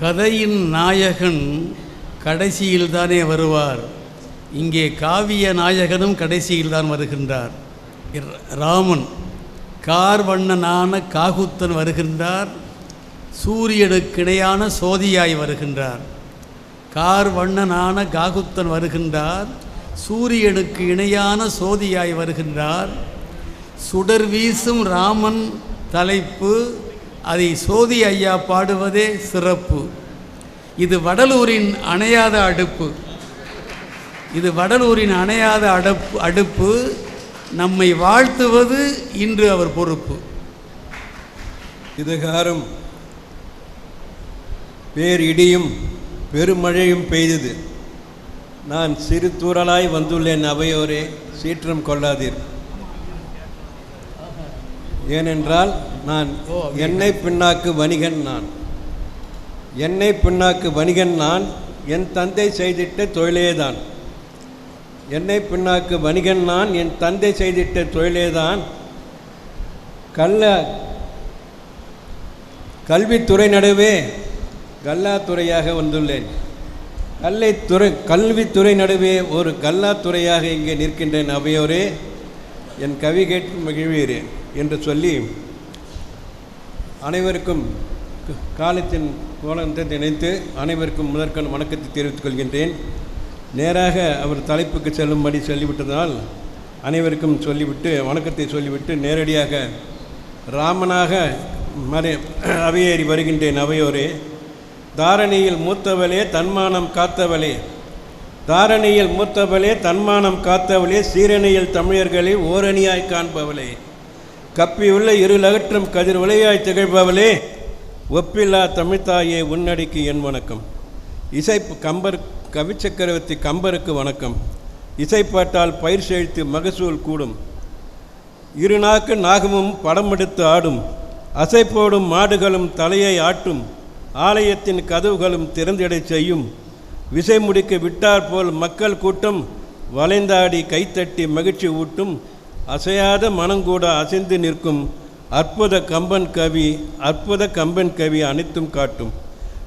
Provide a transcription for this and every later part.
கதையின் நாயகன் கடைசியில் தானே வருவார். இங்கே காவிய நாயகனும் கடைசியில் தான் வருகின்றார் ராமன் ராமன் கார்வண்ணனான காகுத்தன் வருகின்றார். சூரியனுக்கிணையான சோதியாய் வருகின்றார். கார் வண்ணனான காகுத்தன் வருகின்றார். சூரியனுக்கு இணையான சோதியாய் வருகின்றார். சுடர் வீசும் ராமன் தலைப்பு அதை சோதி ஐயா பாடுவதே சிறப்பு. இது வடலூரின் அணையாத அடுப்பு. இது வடலூரின் அணையாத அடுப்பு அடுப்பு. நம்மை வாழ்த்துவது இன்று அவர் பொறுப்பு. இதுகாரம் பேர் இடியும் பெருமழையும் பெய்தது. நான் சிறு தூரலாய் வந்துள்ளேன் அவையோரே. சீற்றம் கொள்ளாதீர். ஏனென்றால் நான் எண்ணெய் பின்னாக்கு வணிகன் நான். எண்ணெய் பின்னாக்கு வணிகன் நான் என் தந்தை செய்திட்ட தொழிலேதான் எண்ணெய் பின்னாக்கு வணிகன் நான் என் தந்தை செய்திட்ட தொழிலேதான் கள்ள கல்வித்துறை நடுவே கல்லாத்துறையாக வந்துள்ளேன். கல்லைத்துறை கல்வித்துறை நடுவே ஒரு கல்லாத்துறையாக இங்கே நிற்கின்றேன் அவையோரே என் கவி கேட்டு மகிழ்வீரேன் என்று சொல்லி அனைவருக்கும் காலத்தின் கோலத்தை நினைத்து அனைவருக்கும் முதற்கண் வணக்கத்தை தெரிவித்துக் கொள்கின்றேன். நேராக அவர் தலைப்புக்கு செல்லும்படி சொல்லிவிட்டதால் அனைவருக்கும் சொல்லிவிட்டு வணக்கத்தை சொல்லிவிட்டு நேரடியாக ராமனாக மறை அவையேறி வருகின்றேன் அவையோரே. தாரணியில் மூத்தவளே தன்மானம் காத்தவளே. தாரணியில் மூத்தவளே தன்மானம் காத்தவளே. சீரணியில் தமிழர்களை ஓரணியாய் காண்பவளே. கப்பியுள்ள இருளகற்றும் கதிர் உலையாய் திகழ்பவளே. ஒப்பில்லா தமிழ்த்தாயே உன்னடிக்கு என் வணக்கம். இசை கம்பர் கவிச்சக்கரவர்த்தி கம்பருக்கு வணக்கம். இசைப்பாட்டால் பயிர் செழித்து மகசூல் கூடும். இரு நாக்கு நாகமும் படமெடுத்து ஆடும். அசைப்போடும் மாடுகளும் தலையை ஆட்டும். ஆலயத்தின் கதவுகளும் திறந்திடச் செய்யும். விசை முடிக்க விட்டார் போல் மக்கள் கூட்டம். வளைந்தாடி கைத்தட்டி மகிழ்ச்சி ஊட்டும். அசையாத மனங்கூட அசைந்து நிற்கும் அற்புத கம்பன் கவி அற்புத கம்பன் கவி அனைத்தும் காட்டும்.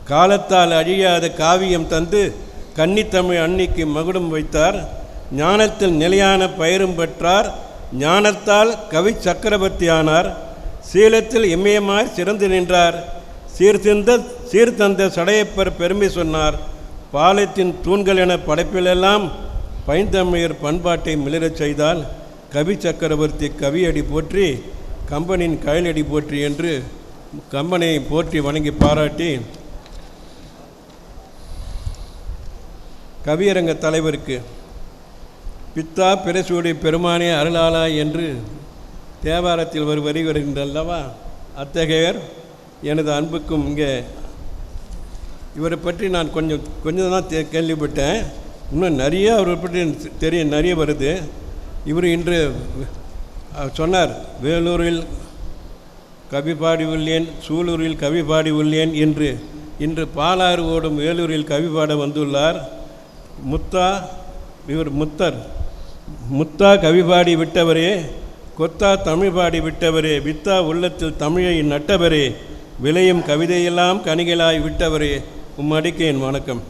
காலத்தால் அழியாத காவியம் தந்து கன்னித்தமிழ் அன்னிக்கு மகுடம் வைத்தார். ஞானத்தில் நிலையான பயிரும் பெற்றார். ஞானத்தால் கவி சக்கரவர்த்தியானார் சீலத்தில் இமயமாய் சிறந்து நின்றார். சீர்திருந்த சீர்தந்த சடையப்பர் பெருமை சொன்னார். பாலத்தின் தூண்கள் என படைப்பிலெல்லாம் பைந்தமிழர் பண்பாட்டை மிளிரச் செய்தால் கவி சக்கரவர்த்தி கவியடி போற்றி கம்பனின் கயலடி போற்றி என்று கம்பனை போற்றி வணங்கி பாராட்டி கவியரங்க தலைவருக்கு பித்தா பிரசூடி பெருமானே அருளாளா என்று தேவாரத்தில் ஒரு வரி வருகின்றல்லவா? அத்தகையர் எனது அன்புக்கும் இங்கே இவரை பற்றி நான் கொஞ்சம் கொஞ்சம் தான் தே- கேள்விப்பட்டேன். இன்னும் நிறைய அவரை பற்றி தெரியும் நிறைய வருது. இவர் இன்று சொன்னார் வேலூரில் கவி பாடி உள்ளேன் சூலூரில் கவி பாடி உள்ளேன் என்று. இன்று பாலாறு ஓடும் வேலூரில் கவி பாட வந்துள்ளார் முத்தா இவர் முத்தர். முத்தா கவி பாடி விட்டவரே கொத்தா தமிழ் பாடி விட்டவரே வித்தா உள்ளத்தில் தமிழை நட்டவரே விளையும் கவிதையெல்லாம் கனிகளாய் விட்டவரே உம்மடிக்கு என் வணக்கம்.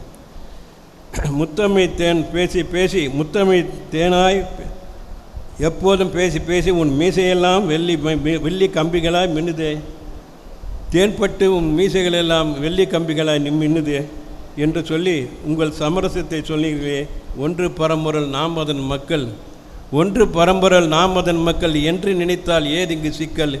முத்தமிழ் தேன் பேசி பேசி முத்தமிழ் தேனாய் எப்போதும் பேசி பேசி உன் மீசையெல்லாம் வெள்ளி மி- வெள்ளி கம்பிகளாய் மின்னுதே. தேன்பட்டு உன் மீசைகளெல்லாம் வெள்ளி கம்பிகளாய் மின்னுதே என்று சொல்லி உங்கள் சமரசத்தை சொன்னீர்களே ஒன்று பரம்பொருள் நாம் அதன் மக்கள் ஒன்று பரம்பொருள் நாம் அதன் மக்கள் என்று நினைத்தால் ஏதிங்கு சிக்கல்?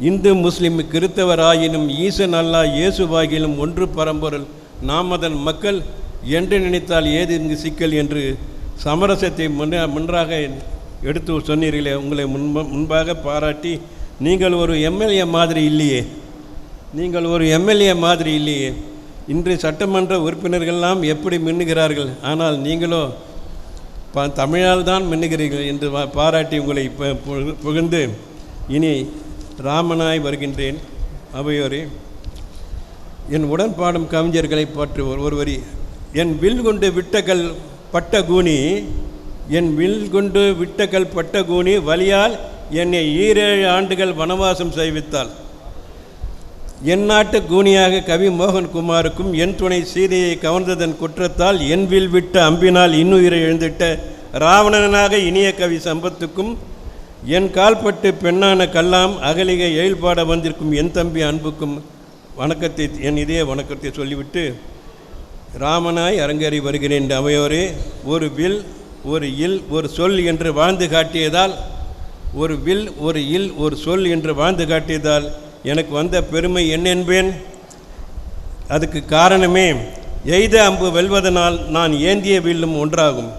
இந்து முஸ்லிம் கிறித்தவர் ஆயினும் ஈசன் அல்லா இயேசுவாகிலும் ஒன்று பரம்பொருள் நாம் அதன் மக்கள் என்று நினைத்தால் ஏது இங்கு சிக்கல் என்று சமரசத்தை முன்ன முன்றாக எடுத்து சொன்னீர்களே உங்களை முன்ப முன்பாக பாராட்டி நீங்கள் ஒரு எம்எல்ஏ மாதிரி இல்லையே. நீங்கள் ஒரு எம்எல்ஏ மாதிரி இல்லையே. இன்று சட்டமன்ற உறுப்பினர்கள்லாம் எப்படி மின்னுகிறார்கள்? ஆனால் நீங்களோ ப தமிழால் தான் மின்னுகிறீர்கள் என்று பாராட்டி உங்களை புகழ்ந்து இனி ராமனாய் வருகின்றேன். அவையோரே என் உடன்பாடும் கவிஞர்களை பற்றி ஒரு ஒருவரி. என் வில் கொண்டு விட்டகல் பட்ட கூனி என் வில் குண்டு விட்டகல் பட்டகூனி வலியால் என்னை ஈரேழு ஆண்டுகள் வனவாசம் செய்வித்தாள். என் நாட்டு கூனியாக கவி மோகன்குமாருக்கும் என் துணை சீதையை கவர்ந்ததன் குற்றத்தால் என் வில் விட்ட அம்பினால் இன்னுயிரை எழுந்திட்ட ராவணனாக இனிய கவி சம்பத்துக்கும் என் கால்பட்டு பெண்ணான கல்லாம் அகலிகை எழில்பாட வந்திருக்கும் என் தம்பி அன்புக்கும் வணக்கத்தை என் இதய வணக்கத்தை சொல்லிவிட்டு ராமனாய் அரங்கேறி வருகிறேன் என்று அவையோரே ஒரு வில் ஒரு இல் ஒரு சொல் என்று வாழ்ந்து காட்டியதால் ஒரு வில் ஒரு இல் ஒரு சொல் என்று வாழ்ந்து காட்டியதால் எனக்கு வந்த பெருமை என்னென்பேன் அதுக்கு காரணமே எய்த அம்பு வெல்வதனால் நான் ஏந்திய வில்லும் ஒன்றாகும்.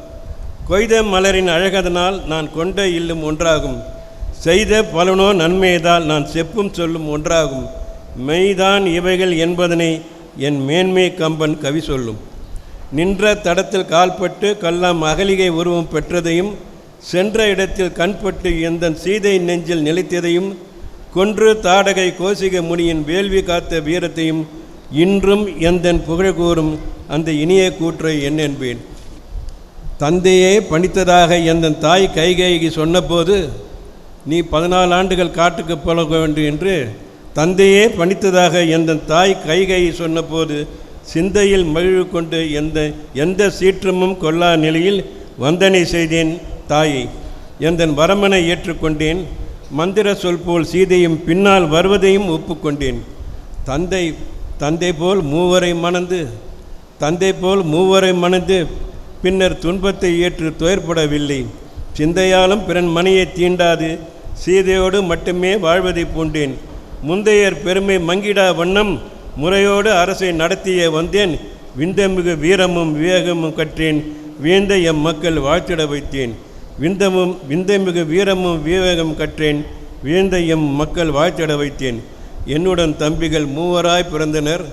கொய்த மலரின் அழகதனால் நான் கொண்ட இல்லும் ஒன்றாகும். செய்த பலனோ நன்மையதால் நான் செப்பும் சொல்லும் ஒன்றாகும். மெய்தான் இவைகள் என்பதனை என் மேன்மை கம்பன் கவி சொல்லும். நின்ற தடத்தில் கால்பட்டு கல்லாம் அகலிகை உருவம் பெற்றதையும் சென்ற இடத்தில் கண்பட்டு எந்தன் சீதை நெஞ்சில் நிலைத்ததையும் கொன்று தாடகை கோசிக முனியின் வேள்வி காத்த வீரத்தையும் இன்றும் எந்தன் புகழ் கூறும் அந்த இனிய கூற்றை என்னென்பேன்? தந்தையே பணித்ததாக எந்தன் தாய் கைகைக்கு சொன்னபோது நீ பதினாலு ஆண்டுகள் காட்டுக்கு போக வேண்டும் என்று தந்தையே பணித்ததாக எந்தன் தாய் கைகை சொன்னபோது சிந்தையில் மகிழ்வு கொண்டு எந்த எந்த சீற்றமும் கொல்லா நிலையில் வந்தனை செய்தேன் தாயை. எந்தன் வரமனை ஏற்றுக்கொண்டேன் மந்திர சொல் போல் சீதையும் பின்னால் வருவதையும் ஒப்புக்கொண்டேன். தந்தை தந்தை போல் மூவரை மணந்து தந்தை போல் மூவரை மணந்து பின்னர் துன்பத்தை ஏற்று துயர்படவில்லை சிந்தையாலும் பிறன் மணியை தீண்டாது சீதையோடு மட்டுமே வாழ்வதை பூண்டேன். முந்தையர் பெருமை மங்கிடா வண்ணம் முறையோடு அரசை நடத்திய வந்தேன். விந்தமிகு வீரமும் விவேகமும் கற்றேன். வீழ்ந்த எம் மக்கள் வாழ்த்திட வைத்தேன். விந்தமும் விந்தமிகு வீரமும் விவேகம் கற்றேன். வீழ்ந்த எம் மக்கள் வாழ்த்திட வைத்தேன். என்னுடன் தம்பிகள் மூவராய் பிறந்தனர்.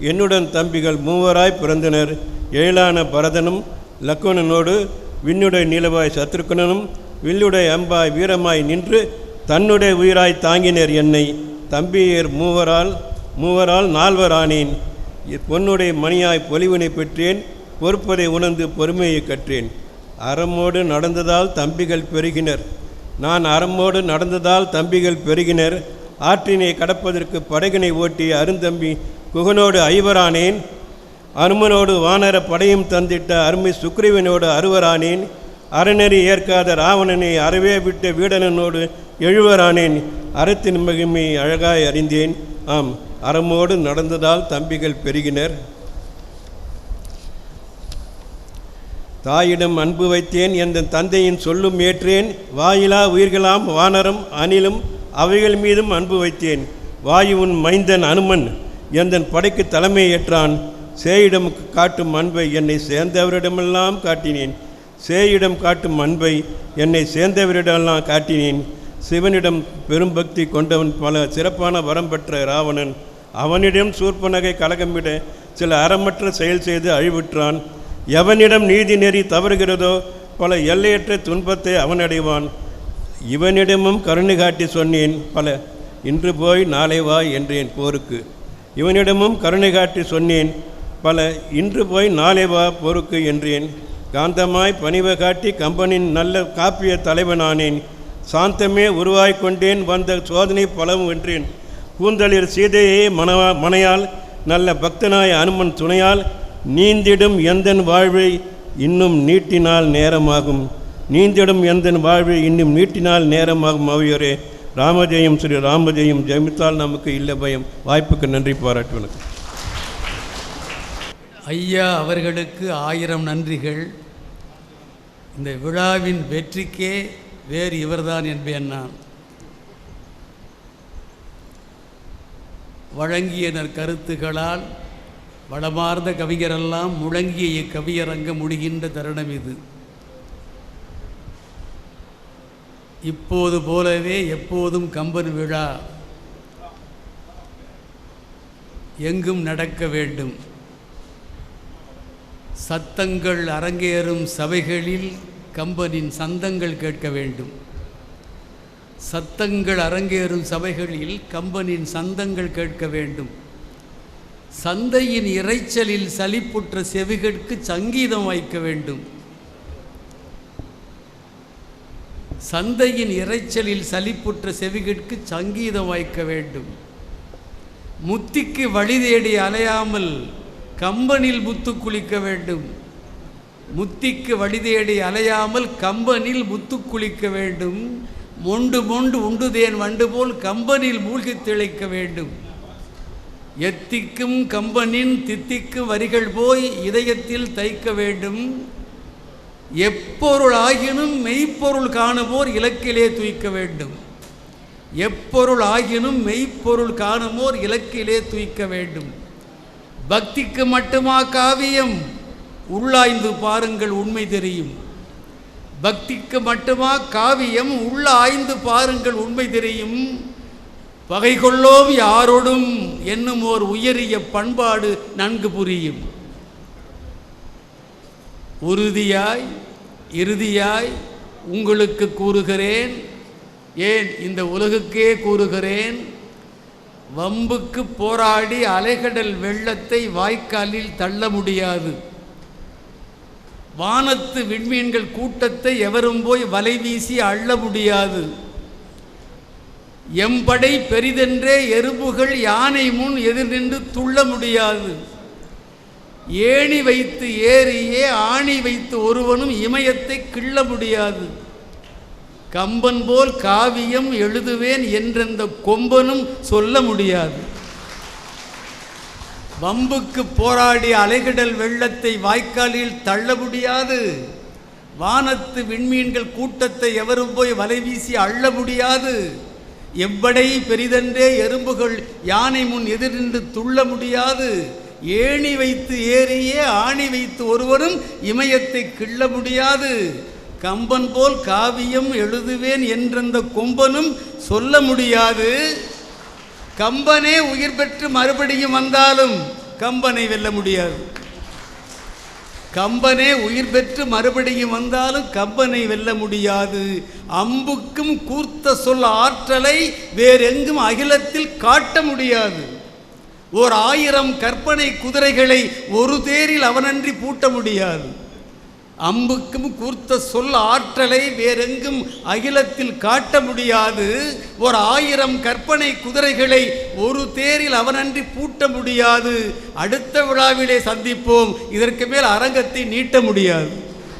என்னுடன் தம்பிகள் மூவராய் பிறந்தனர். எழிலான பரதனும் லக்குவனனோடு விண்ணுடைய நிலவாய் சத்ருக்கனனும் வில்லுடைய அம்பாய் வீரமாய் நின்று தன்னுடைய உயிராய் தாங்கினர் என்னை. தம்பியர் மூவரால் மூவரால் நால்வரானேன் பொன்னுடைய மணியாய் பொலிவினை பெற்றேன் பொறுப்பதை உணர்ந்து பொறுமையை கற்றேன். அறமோடு நடந்ததால் தம்பிகள் பெருகினர். நான் அறமோடு நடந்ததால் தம்பிகள் பெருகினர். ஆற்றினை கடப்பதற்கு படகினை ஓட்டி அருந்தம்பி குகனோடு ஐவரானேன். அனுமனோடு வானர படையும் தந்திட்ட அருமை சுக்ரீவனோடு அறுவரானேன். அறநெறி ஏற்காத ராவணனை அறவே விட்ட வீடனனோடு எழுவரானேன். அறத்தின் மகிமை அழகாய் அறிந்தேன். ஆம். அறமோடு நடந்ததால் தம்பிகள் பெருகினர். தாயிடம் அன்பு வைத்தேன் எந்த தந்தையின் சொல்லும் ஏற்றேன். வாயிலா உயிர்களாம் வானரம் அணிலும் அவைகள் மீதும் அன்பு வைத்தேன். வாயுவின் மைந்தன் அனுமன் எந்தன் படைக்கு தலைமை ஏற்றான். சேயிடம் காட்டும் அன்பை என்னை சேர்ந்தவரிடமெல்லாம் காட்டினேன். சேயிடம் காட்டும் அன்பை என்னை சேர்ந்தவரிடமெல்லாம் காட்டினேன். சிவனிடம் பெரும் பக்தி கொண்டவன் பல சிறப்பான வரம் பெற்ற ராவணன். அவனிடம் சூர்பனகை கலகமிட சில அறமற்ற செயல் செய்து அழிவுற்றான். எவனிடம் நீதி நெறி தவறுகிறதோ பல எல்லையற்ற துன்பத்தை அவனடைவான். இவனிடமும் கருணை காட்டி சொன்னேன் பல இன்று போய் நாளை வா என்றேன் போருக்கு. இவனிடமும் கருணை காட்டி சொன்னேன் பல இன்று போய் நாளை வா போருக்கு என்றேன். காந்தமாய் பணிவை காட்டி கம்பனின் நல்ல காப்பிய தலைவனானேன். சாந்தமே உருவாய் கொண்டேன் வந்த சோதனை பலவும் வென்றேன். கூந்தலில் சீதையே மனவா மனையால் நல்ல பக்தனாய அனுமன் துணையால் நீந்திடும் எந்தன் வாழ்வை இன்னும் நீட்டினால் நேரமாகும். நீந்திடும் எந்தன் வாழ்வை இன்னும் நீட்டினால் நேரமாகும் அவையோரே ராமஜெயம் ஸ்ரீ ராமஜெயம் ஜெமித்தால் நமக்கு இல்லை பயம். வாய்ப்புக்கு நன்றி பாராட்டு ஐயா அவர்களுக்கு ஆயிரம் நன்றிகள். இந்த விழாவின் வெற்றிக்கே வேறு இவர்தான் என்பேன் நான். வழங்கியனர் கருத்துகளால் வளமார்ந்த கவிஞரெல்லாம் முழங்கிய இக்கவியரங்க முடிகின்ற தருணம் இது. இப்போது போலவே எப்போதும் கம்பன் விழா எங்கும் நடக்க வேண்டும். சத்தங்கள் அரங்கேறும் சபைகளில் கம்பனின் சந்தங்கள் கேட்க வேண்டும். சத்தங்கள் அரங்கேறும் சபைகளில் கம்பனின் சந்தங்கள் கேட்க வேண்டும். சந்தையின் இரைச்சலில் சலிப்புற்ற செவிகளுக்கு சங்கீதம் வைக்க வேண்டும். சந்தையின் இரைச்சலில் சலிப்புற்ற செவிகளுக்கு சங்கீதம் வைக்க வேண்டும். முத்திக்கு வழி தேடி அலையாமல் கம்பனில் முத்து குளிக்க வேண்டும். முத்திக்கு வழி தேடி அலையாமல் கம்பனில் முத்து குளிக்க வேண்டும். மொண்டு மொண்டு உண்டுதேன் வண்டு போல் கம்பனில் மூழ்கி திளைக்க வேண்டும். எத்திக்கும் கம்பனின் தித்திக்கும் வரிகள் போய் இதயத்தில் தைக்க வேண்டும். எப்பொருள் ஆகினும் மெய்ப்பொருள் காணுவோர் இலக்கிலே தூய்க்க வேண்டும். எப்பொருள் ஆகினும் மெய்ப்பொருள் காணுமோர் இலக்கிலே தூய்க்க வேண்டும். பக்திக்கு மட்டுமா காவியம்? உள்ளாய்ந்து பாருங்கள் உண்மை தெரியும். பக்திக்கு மட்டுமா காவியம் உள்ள ஆய்ந்து பாருங்கள் உண்மை தெரியும். பகை கொள்ளோம் யாரோடும் என்னும் ஓர் உயரிய பண்பாடு நன்கு புரியும். உறுதியாய் இறுதியாய் உங்களுக்கு கூறுகிறேன். ஏன் இந்த உலகுக்கே கூறுகிறேன்? வம்புக்கு போராடி அலைகடல் வெள்ளத்தை வாய்க்காலில் தள்ள முடியாது. வானத்து விண்மீன்கள் கூட்டத்தை எவரும் போய் வலை வீசி அள்ள முடியாது. எம்படை பெரிதென்றே எறும்புகள் யானை முன் எதிர் நின்று துள்ள முடியாது. ஏணி வைத்து ஏறியே ஆணி வைத்து ஒருவனும் இமயத்தை கிள்ள முடியாது. கம்பன் போல் காவியம் எழுதுவேன் என்றெந்த கொம்பனும் சொல்ல முடியாது. வம்புக்கு போராடி அலைகடல் வெள்ளத்தை வாய்க்காலில் தள்ள முடியாது. வானத்து விண்மீன்கள் கூட்டத்தை எவரும் போய் வலை வீசி அள்ள முடியாது. எவ்வடை பெரிதென்றே எறும்புகள் யானை முன் எதிர் நின்று துள்ள முடியாது. ஏணி வைத்து ஏறியே ஆணி வைத்து ஒருவரும் இமயத்தை கிள்ள முடியாது. கம்பன் போல் காவியம் எழுதுவேன் என்றந்த கொம்பனும் சொல்ல முடியாது. கம்பனே உயிர் பெற்று மறுபடியும் வந்தாலும் கம்பனை வெல்ல முடியாது. கம்பனே உயிர் பெற்று மறுபடியும் வந்தாலும் கம்பனை வெல்ல முடியாது. அம்புக்கும் கூர்த்த சொல் ஆற்றலை வேறெங்கும் அகிலத்தில் காட்ட முடியாது. ஓர் ஆயிரம் கற்பனை குதிரைகளை ஒரு தேரில் அவனன்றி பூட்ட முடியாது. அம்புக்கும் கூர்த்த சொல் ஆற்றலை வேறெங்கும் அகிலத்தில் காட்ட முடியாது. ஒரு ஆயிரம் கற்பனை குதிரைகளை ஒரு தேரில் அவனன்றி பூட்ட முடியாது. அடுத்த விழாவிலே சந்திப்போம். இதற்கு மேல் அரங்கத்தை நீட்ட முடியாது.